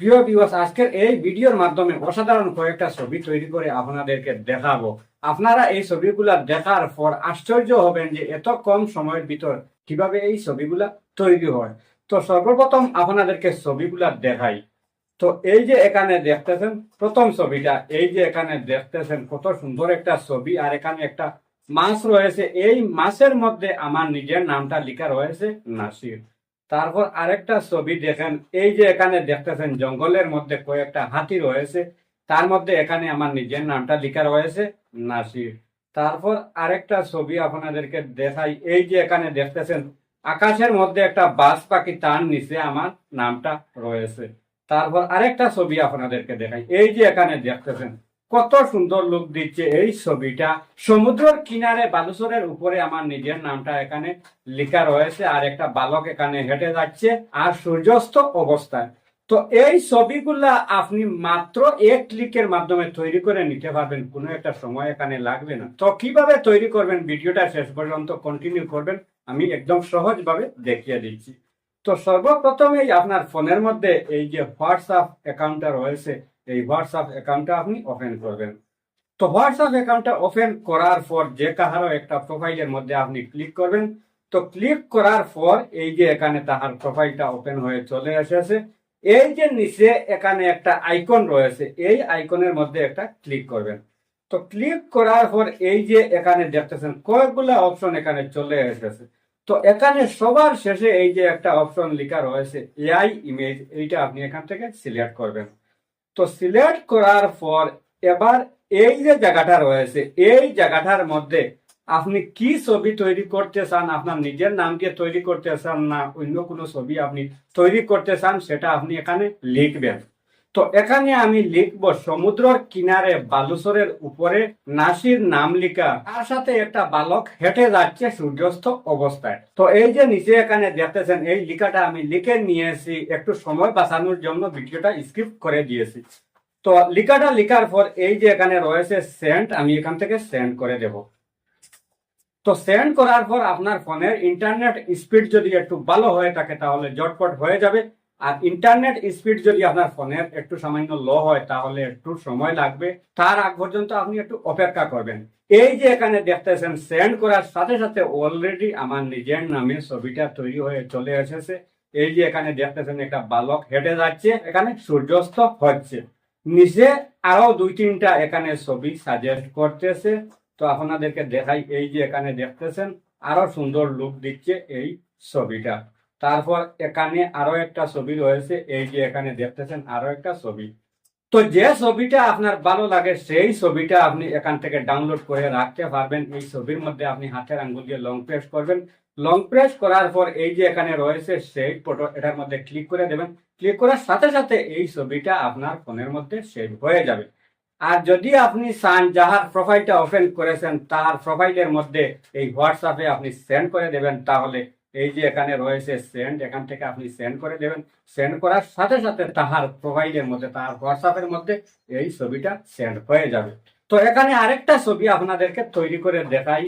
প্রিয় দিবস আজকের এই ভিডিওর মাধ্যমে অসাধারণ কয়েকটা ছবি তৈরি করে আপনাদেরকে দেখাবো। আপনারা এই ছবিগুলা দেখার পর আশ্চর্য হবেন যে এত কম সময়ের ভিতর কীভাবে এই ছবিগুলা তৈরি হয়। তো সর্বপ্রথম আপনাদেরকে ছবিগুলা দেখাই। তো এই যে এখানে দেখতেছেন, প্রথম ছবিটা, এই যে এখানে দেখতেছেন কত সুন্দর একটা ছবি, আর এখানে একটা মাছ রয়েছে। এই মাছের মধ্যে আমার নিজের নামটা লেখা রয়েছে নাসির। তারপর আরেকটা ছবি দেখেন, এই যে এখানে দেখতেছেন জঙ্গলের মধ্যে কয়েকটা হাতি রয়েছে, তার মধ্যে এখানে আমার নিজের নামটা লেখা রয়েছে, নাসির। তারপর আরেকটা ছবি আপনাদেরকে দেখাই, এই যে এখানে দেখতেছেন, আকাশের মধ্যে একটা বাস পাখি তার নিচে আমার নামটা রয়েছে। তারপর আরেকটা ছবি আপনাদেরকে দেখাই, এই যে এখানে দেখতেছেন কত সুন্দর লুক দিচ্ছে এই ছবিটা। সমুদ্রের কিনারে বালুচরের উপরে আমার নিজের নামটা এখানে লেখা রয়েছে আর একটা বালক এখানে হেঁটে যাচ্ছে আর সূর্যাস্ত অবস্থায়। তো এই ছবিগুলা আপনি মাত্র এক ক্লিকের মাধ্যমে তৈরি করে নিতে পারবেন, কোনো একটা সময় এখানে লাগবে না। তো কীভাবে তৈরি করবেন ভিডিওটা শেষ পর্যন্ত কন্টিনিউ করবেন, আমি একদম সহজভাবে দেখিয়ে দিচ্ছি। তো সর্বপ্রথমেই আপনার ফোনের মধ্যে এই যে হোয়াটসঅ্যাপ অ্যাকাউন্টটা রয়েছে এই হোয়াটসঅ্যাপ অ্যাকাউন্টটা আপনি ওপেন করবেন। তো হোয়াটসঅ্যাপ অ্যাকাউন্টটা ওপেন করার পর যে কাহারও একটা প্রোফাইলের মধ্যে আপনি ক্লিক করবেন। তো ক্লিক করার পর এই যে এখানে তাহার প্রোফাইলটা ওপেন হয়ে চলে এসেছে। এই যে নিচে এখানে একটা আইকন রয়েছে, এই আইকনের মধ্যে একটা ক্লিক করবেন। তো ক্লিক করার পর এই যে এখানে দেখতেছেন, কয়েকগুলো অপশন এখানে চলে এসেছে। তো এখানে সবার শেষে এই যে একটা অপশন লেখা রয়েছে এআই ইমেজ এইটা আপনি এখান থেকে সিলেক্ট করবেন। তো সিলেক্ট করার পর এবার এই যে জায়গাটা রয়েছে, এই জায়গাটার মধ্যে আপনি কি ছবি তৈরি করতে চান, আপনার নিজের নাম দিয়ে তৈরি করতে চান না, অন্য কোনো ছবি আপনি তৈরি করতে চান, সেটা আপনি এখানে লিখবেন। তো এখানে আমি লিখব সমুদ্রের কিনারে বালুসরের উপরে নাসির নাম লিখা, তার সাথে একটা বালক হেঁটে যাচ্ছে সূর্যাস্ত অবস্থায়। তো এই যে নিচে এখানে দেখতেছেন, এই লিখাটা আমি লিখে নিয়েছি, একটু সময় বাঁচানোর জন্য ভিডিওটা স্কিপ করে দিয়েছি। তো লিখাটা লিখার পর এই যে এখানে রয়েছে সেন্ট, আমি এখান থেকে সেন্ড করে দেব। তো সেন্ড করার পর আপনার ফোনের ইন্টারনেট স্পিড যদি একটু ভালো হয়ে থাকে, তাহলে জটপট হয়ে যাবে। আর ইন্টারনেট স্পিড যদি আপনার ফোনের একটু সামান্য লো হয়, তাহলে একটু সময় লাগবে। তার আগ পর্যন্ত আপনি একটু অপেক্ষা করবেন। এই যে এখানে দেখতেছেন সেন্ড করার সাথে সাথে অলরেডি আমার নিজের নামে ছবিটা তৈরি হয়ে চলে এসেছে। এই যে এখানে দেখতেছেন, একটা বালক হেঁটে যাচ্ছে, এখানে সূর্যাস্ত হচ্ছে। নিচে আরও দুই তিনটা এখানে ছবি সাজেস্ট করতেছে। তো আপনাদেরকে দেখাই, এই যে এখানে দেখতেছেন, আরও সুন্দর লুক দিচ্ছে এই ছবিটা। তারপর এখানে আরও একটা ছবি রয়েছে, এই যে এখানে দেখতেছেন আরও একটা ছবি। তো যে ছবিটা আপনার ভালো লাগে, সেই ছবিটা আপনি এখান থেকে ডাউনলোড করে রাখতে পারবেন। এই ছবির মধ্যে আপনি হাতের আঙ্গুল দিয়ে লং প্রেস করবেন। লং প্রেস করার পর এই যে এখানে রয়েছে সেই ফটো এটার মধ্যে ক্লিক করে দেবেন। ক্লিক করার সাথে সাথে এই ছবিটা আপনার ফোনের মধ্যে সেভ হয়ে যাবে। আর যদি আপনি চান, যাহার প্রোফাইলটা ওপেন করেছেন, তার প্রোফাইলের মধ্যে এই হোয়াটসঅ্যাপে আপনি সেন্ড করে দেবেন, তাহলে এই যে এখানে রয়েছে সেন্ড এখান থেকে আপনি সেন্ড করে দেবেন। সেন্ড করার সাথে সাথে তাহার প্রোফাইলের মধ্যে তার হোয়াটসঅ্যাপের মধ্যে এই ছবিটা সেন্ড হয়ে যাবে। তো এখানে আরেকটা ছবি আপনাদেরকে তৈরি করে দেখাই।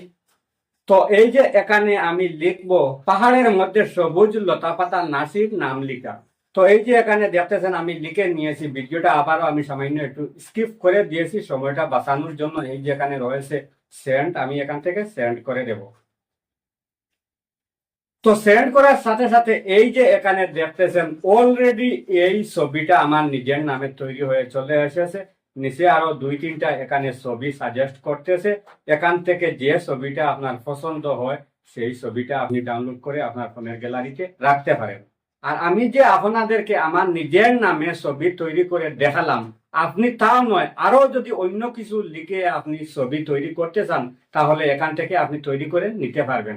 তো এই যে এখানে আমি লিখব, পাহাড়ের মধ্যে সবুজ লতা পাতা নাসির নাম লিখা। তো এই যে এখানে দেখতেছেন, আমি লিখে নিয়েছি, ভিডিওটা আবারও আমি সামান্য একটু স্কিপ করে দিয়েছি, সময়টা বাঁচানোর জন্য। এই যে এখানে রয়েছে সেন্ট আমি এখান থেকে সেন্ড করে দেব। তো সেন্ড করার সাথে সাথে এই যে এখানে দেখতেছেন অলরেডি এই ছবিটা আমার নিজের নামে তৈরি হয়ে চলে এসেছে। নিচে আরও দুই তিনটা এখানে ছবি সাজেস্ট করতেছে। এখান থেকে যে ছবিটা আপনার পছন্দ হয়, সেই ছবিটা আপনি ডাউনলোড করে আপনার ফোনের গ্যালারিতে রাখতে পারেন। আর আমি যে আপনাদেরকে আমার নিজের নামে ছবি তৈরি করে দেখালাম, আপনি তা নয়, আরও যদি অন্য কিছু লিখে আপনি ছবি তৈরি করতে চান, তাহলে এখান থেকে আপনি তৈরি করে নিতে পারবেন।